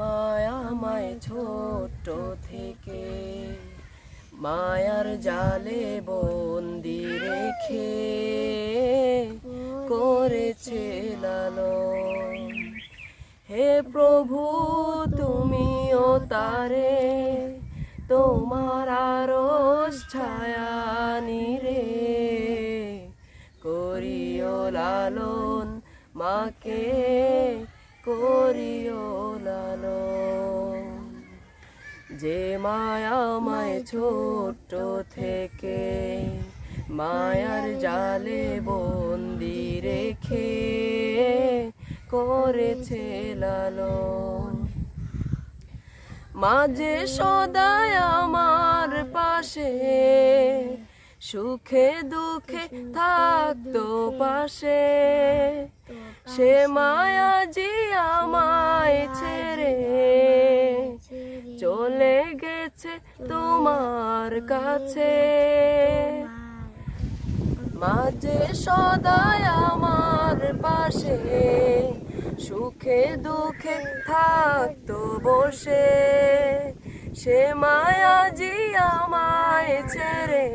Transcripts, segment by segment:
মায়া মায় ছোট থেকে মায়ার জালে বন্দি রেখে করেছে লালন। হে প্রভু, তুমিও তারে তোমার আরস ছায়া নিরে করিও লালন, মাকে করিও লালন যে মায়া মায় ছোট থেকে মায়ার জালে বন্দি রেখে করেছে লালন। মাঝে সদায় আমার পাশে, সুখে দুঃখে থাকতো পাশে। সে মায়া জি আমায় ছেড়ে গেছে তোমার কাছে। মাঝে সদায় আমার পাশে, সুখে দুঃখে থাকতো বসে। সে মায়া জি আমায় ছেড়ে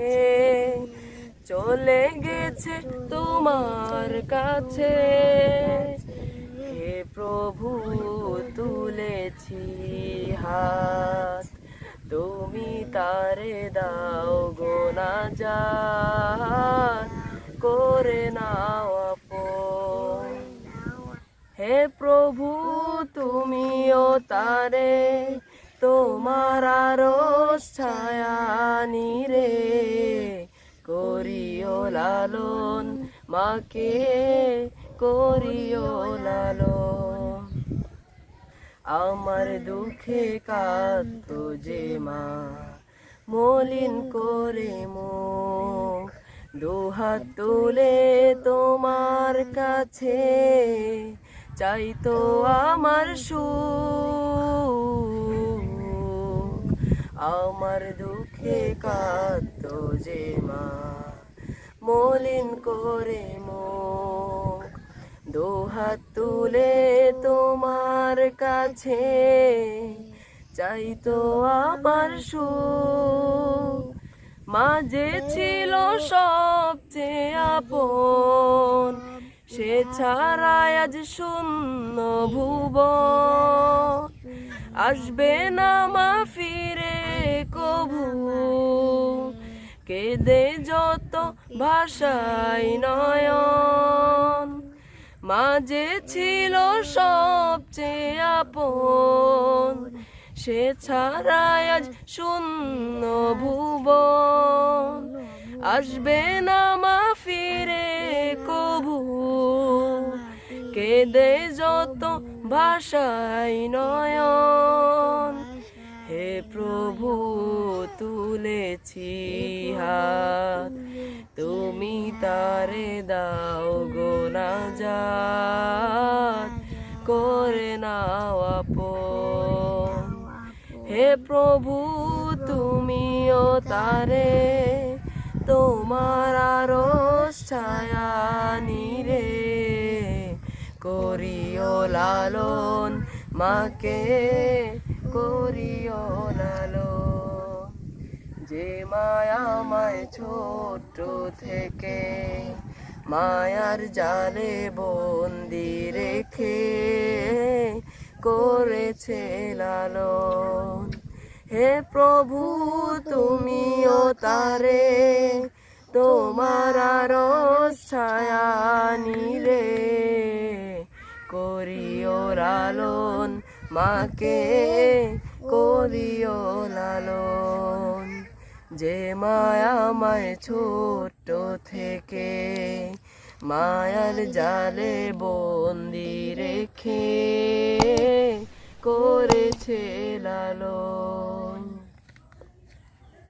চলে গেছে তোমার কাছে। হে প্রভু, তুলেছি হাত। তুমি তারে দাও গোনা যা করে নাও হে প্রভু, তুমিও তারে, তোমার আরস ছায়া নিরে, করিও লালন, মাকে করিও লালন। আমার দুঃখে কাঁদত যে মা। মলিন করে মুখ, দুহাত তুলে তোমার কাছে। চাইতো আমার সুখ, আমার দুঃখে কাঁদত যে মা। মলিন করে মুখ দুহাত তুলে তোমার কাছে। চাই তো আমার সুখ। মাঝে ছিল সবচেয়ে আপন, সে ছাড়া আজ শূন্য ভুব আসবে না মা ফিরে কভু। কেদে যত ভাষাই নয়ন। মাঝে ছিল সবচেয়ে আপন, সে ছাড়া আজ শূন্য ভুবন। আসবে না মা ফিরে কভু কেঁদে যত ভাষাই নয়ন। প্রভু তুলেছি হাত তুমি তারে দাও গোনা যাত করে নাও আপন। হে প্রভু, তুমিও তারে তোমার আরস ছায়া নিরে করিও লালন মাকে। করিও লালন যে মায়া মায় ছোট থেকে মায়ার জালে বন্দি রেখে করেছে লালন হে প্রভু, তুমিও তারে, তোমার আরস ছায়া নিরে মাকে করিও লালন। যে মায়া মায় ছোট থেকে মায়ার জালে বন্দি রেখে করেছে লালন।